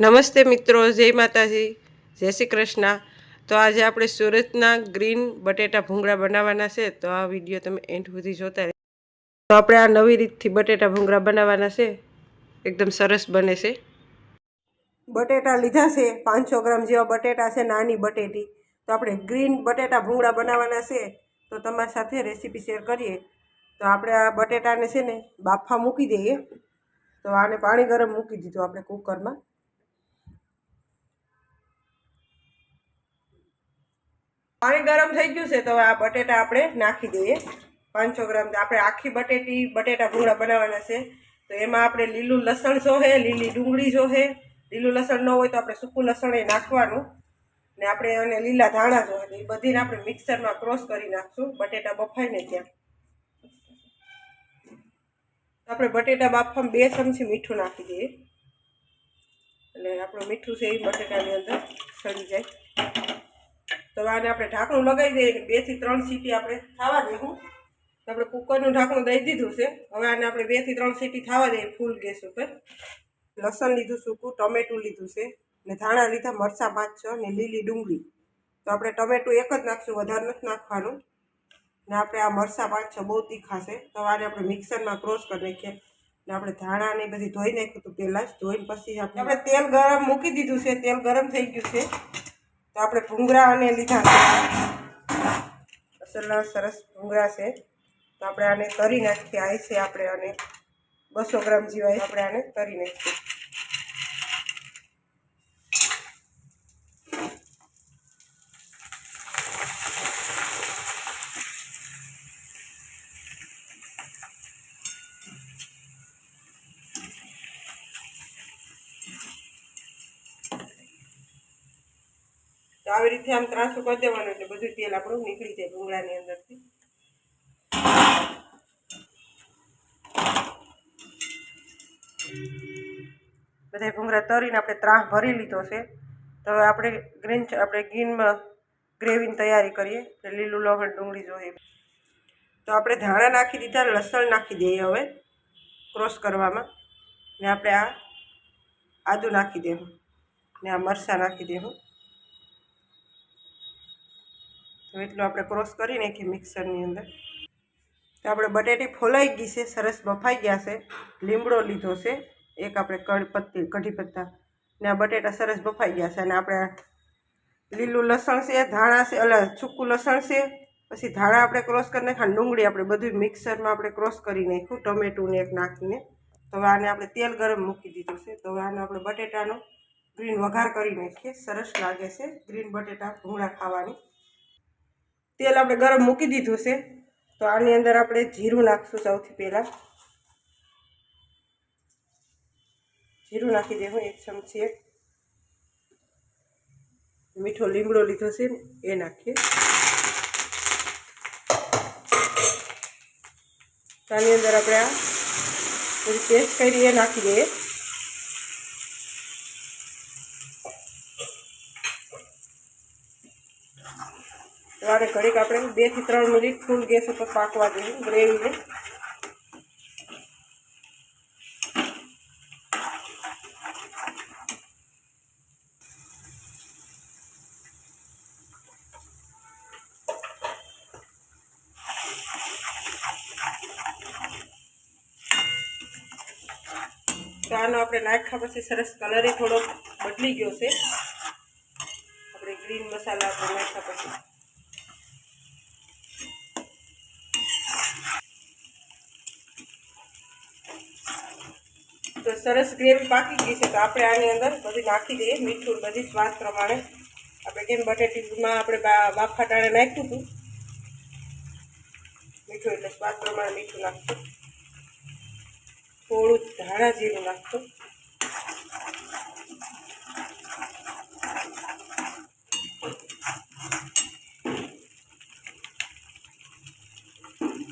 નમસ્તે મિત્રો, જય માતાજી, જય શ્રી કૃષ્ણ. તો આજે આપણે સુરતના ગ્રીન બટેટા ભૂંગળા બનાવવાના છે. તો આ વીડિયો તમે એન્ડ સુધી જોતા રહે તો આપણે આ નવી રીતથી બટેટા ભૂંગળા બનાવવાના છે. એકદમ સરસ બને છે. બટેટા લીધા છે, પાંચસો ગ્રામ જેવા બટેટા છે, નાની બટેટી. તો આપણે ગ્રીન બટેટા ભૂંગળા બનાવવાના છે. તો તમારી સાથે રેસીપી શેર કરીએ. તો આપણે આ બટેટાને છે ને બાફા મૂકી દઈએ. તો આને પાણી ગરમ મૂકી દીધું આપણે કુકરમાં. પાણી ગરમ થઈ ગયું છે, તો આ બટેટા આપણે નાખી દઈએ. પાંચસો ગ્રામ આપણે આખી બટેટી, બટેટા ભૂંગળા બનાવવાના છે. તો એમાં આપણે લીલું લસણ જોહે લીલી ડુંગળી જોહે લીલું લસણ ન હોય તો આપણે સૂકું લસણ એ નાખવાનું. ને આપણે અને લીલા ધાણા જોહે એ બધીને આપણે મિક્સરમાં ક્રોસ કરી નાખશું, બટેટા બફાઈને ત્યાં. આપણે બટેટા બાફવામાં બે ચમચી મીઠું નાખી દઈએ. એટલે આપણું મીઠું છે એ બટેટાની અંદર સડી જાય. તો આને આપણે ઢાંકણું લગાવી દઈએ બેથી ત્રણ સીટી આપણે થવા દેવું આપણે કુકરનું ઢાંકણું દઈ દીધું છે. હવે આને આપણે બેથી ત્રણ સીટી થવા દઈએ ફૂલ ગેસ ઉપર. લસણ લીધું સૂકું, ટમેટું લીધું છે ને ધાણા લીધા, મરચાં પાંચ છ ને લીલી ડુંગળી. તો આપણે ટમેટું એક જ નાખશું, વધારે નથી નાખવાનું. ને આપણે આ મરચાં પાંચ છ બહુ તીખા છે. તો આને આપણે મિક્સરમાં ક્રોસ કરી નાખીએ. ને આપણે ધાણા ને બધી ધોઈ નાખ્યું હતું પહેલાં જ. ધોઈને પછી આપણે તેલ ગરમ મૂકી દીધું છે. તેલ ગરમ થઈ ગયું છે. તો આપણે ભૂંગરા અને લીધા અસલના સરસ ભૂંગળા છે. તો આપણે આને તરી નાખીએ. આઈ છે આપણે આને બસો ગ્રામ જેવા આપણે આને તરી નાખીએ. તો આવી રીતે આમ ત્રાસું કરી દેવાનું એટલે બધું તેલ આપણું નીકળી જાય ભૂંગળાની અંદરથી. બધા ભૂંગળા તરીને આપણે ત્રાસ ભરી લીધો છે. તો હવે આપણે ગ્રીન આપણે ગ્રીનમાં ગ્રેવીની તૈયારી કરીએ. એટલે લીલું લવણ ડુંગળી જોઈએ. તો આપણે ધાણા નાખી દીધા, લસણ નાખી દઈએ હવે ક્રોસ કરવામાં. ને આપણે આ આદું નાખી દેવું. ને આ મરચાં નાખી દેવું. તો એટલું આપણે ક્રોસ કરી નાખીએ મિક્સરની અંદર. તો આપણે બટેટી ફોલાઈ ગઈ છે, સરસ બફાઈ ગયા છે. લીમડો લીધો છે, એક આપણે કડ પત્તી, કઢી પત્તા. ને આ બટેટા સરસ બફાઈ ગયા છે અને આપણે લીલું લસણ છે, ધાણા છે, અલા, સૂકું લસણ છે. પછી ધાણા આપણે ક્રોસ કરી નાખ્યા ડુંગળી આપણે બધું મિક્સરમાં આપણે ક્રોસ કરી નાખ્યું ટમેટું એક નાખીને. તો આને આપણે તેલ ગરમ મૂકી દીધું છે. તો આને આપણે બટેટાનો ગ્રીન વઘાર કરી નાખીએ. સરસ લાગે છે ગ્રીન બટેટા ભૂંગળા ખાવાની. તેલ આપણે ગરમ મૂકી દીધું છે. તો આની અંદર આપણે જીરું નાખશું સૌથી પહેલાં. જીરું નાખી દેવું, એક ચમચી એક. મીઠો લીમડો લીધો છે, એ નાખીએ. આની અંદર આપણે આ પેસ્ટ કરી એ નાખી દઈએ. વારે ઘડીક આપણે બેથી ત્રણ મિનિટ ફૂલ ગેસ ઉપર પાકવા દઈએ ગ્રેવીને. તો આનો આપણે નાખ્યા પછી સરસ કલરે થોડો બદલી ગયો છે. આપણે ગ્રીન મસાલા આપણે નાખ્યા પછી. તો સરસ ગ્રેવી પાકી ગઈ છે. તો આપણે આની અંદર બધી નાખી દઈએ. મીઠું બધી સ્વાદ પ્રમાણે. આપણે કેમ બટેટીમાં આપણે બા બાફા નાખ્યું હતું. મીઠું એટલે સ્વાદ પ્રમાણે મીઠું નાખશું. થોડું ધાણા જીરું નાખશું.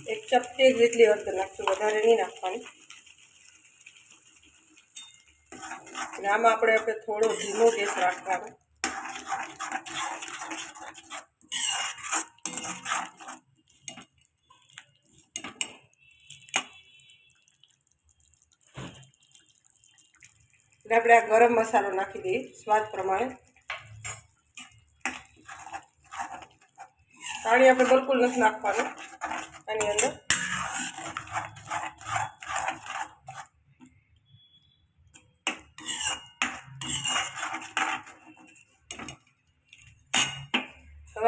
એક ચપટી જેટલી વખત નાખશું. વધારે નહીં નાખવાની. અને આમાં આપણે આપણે થોડો ધીમો ગેસ રાખવાનો. એટલે આપણે આ ગરમ મસાલો નાખી દઈએ, સ્વાદ પ્રમાણે. પાણી આપણે બિલકુલ નથી નાખવાનું, આની અંદર.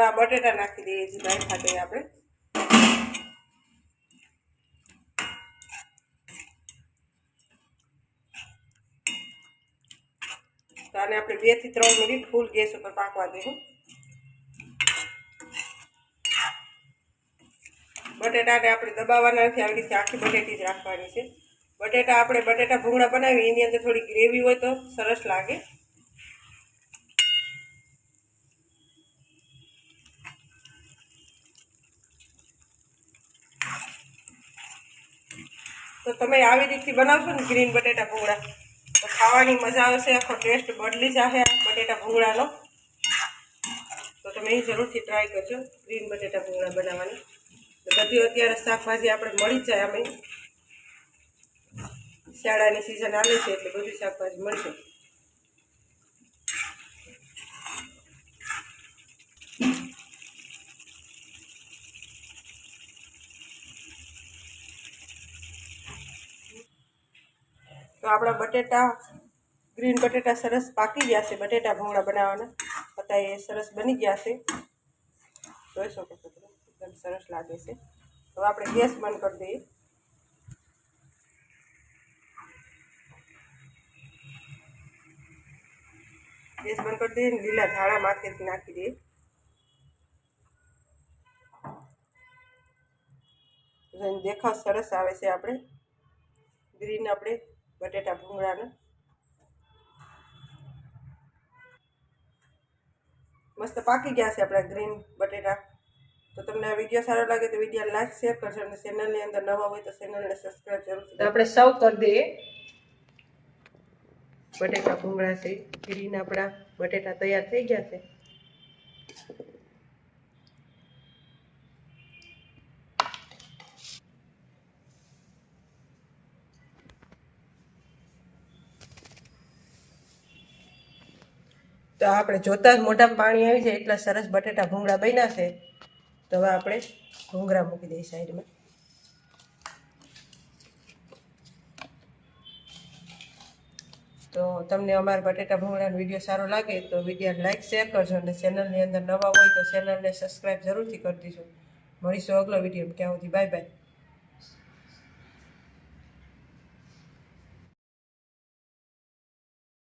હવે આ બટેટા નાખી દઈએ છીએ ભાઈ ખાતે આપણે. તો આપણે બેથી ત્રણ મિનિટ ફૂલ ગેસ ઉપર પાકવા દઈશું બટેટાને આપણે દબાવવાના નથી, આવી રીતે આખી બટેટી જ રાખવાની છે. બટેટા આપણે બટેટા ભૂંગળા બનાવી એની અંદર થોડી ગ્રેવી હોય તો સરસ લાગે. તો તમે આવી રીતથી બનાવશો ને ગ્રીન બટેટા ભૂંગળા, તો ખાવાની મજા આવશે, આખો ટેસ્ટ બદલી જશે બટેટા ભૂંગળાનો. તો તમે એ જરૂરથી ટ્રાય કરજો ગ્રીન બટેટા ભૂંગળા બનાવવાની. તો બધી અત્યારે શાકભાજી આપણે મળી જાય અમે શિયાળાની સિઝન આવે છે એટલે બધી શાકભાજી મળશે તો આપણા બટેટા ગ્રીન બટેટા સરસ પાકી ગયા છે, બટેટા ભૂંગળા બનાવવાના. અત્યારે એ સરસ બની ગયા છે. જોઈ શકો છો તમે, એકદમ સરસ લાગે છે. હવે આપણે ગેસ બંધ કરી દઈએ. ગેસ બંધ કરી દઈએ ને લીલા ધાણા માથેથી નાખી દઈએ. જેનો દેખાવ સરસ આવે છે આપણે. ગ્રીન આપણે બટેટા ભૂંગળાના. મસ્ત પાકી ગયા છે આપણા ગ્રીન બટેટા. તો તમને આ વીડિયો સારો લાગે તો વીડિયો લાઈક, શેર કરજો અને ચેનલની અંદર નવા હોય તો ચેનલને સબસ્ક્રાઈબ જરૂર આપણે સર્વ કરી દઈએ. બટેટા ભૂંગળા છે, ગ્રીન આપણા બટેટા તૈયાર થઈ ગયા છે. તો આપણે જોતા જ મોઢામાં પાણી આવી જાય, એટલા સરસ બટેટા ભૂંગળા બન્યા છે. તો હવે આપણે ભૂંગળા મૂકી દઈએ સાઈડમાં. તો તમને અમારા બટેટા ભૂંગળાનો વીડિયો સારો લાગે તો વીડિયો લાઈક, શેર કરજો અને ચેનલની અંદર નવા હોય તો ચેનલને સબસ્ક્રાઈબ જરૂરથી કરી દીજો. મળીશું અગલો વીડિયો ક્યાં સુધી બાય બાય.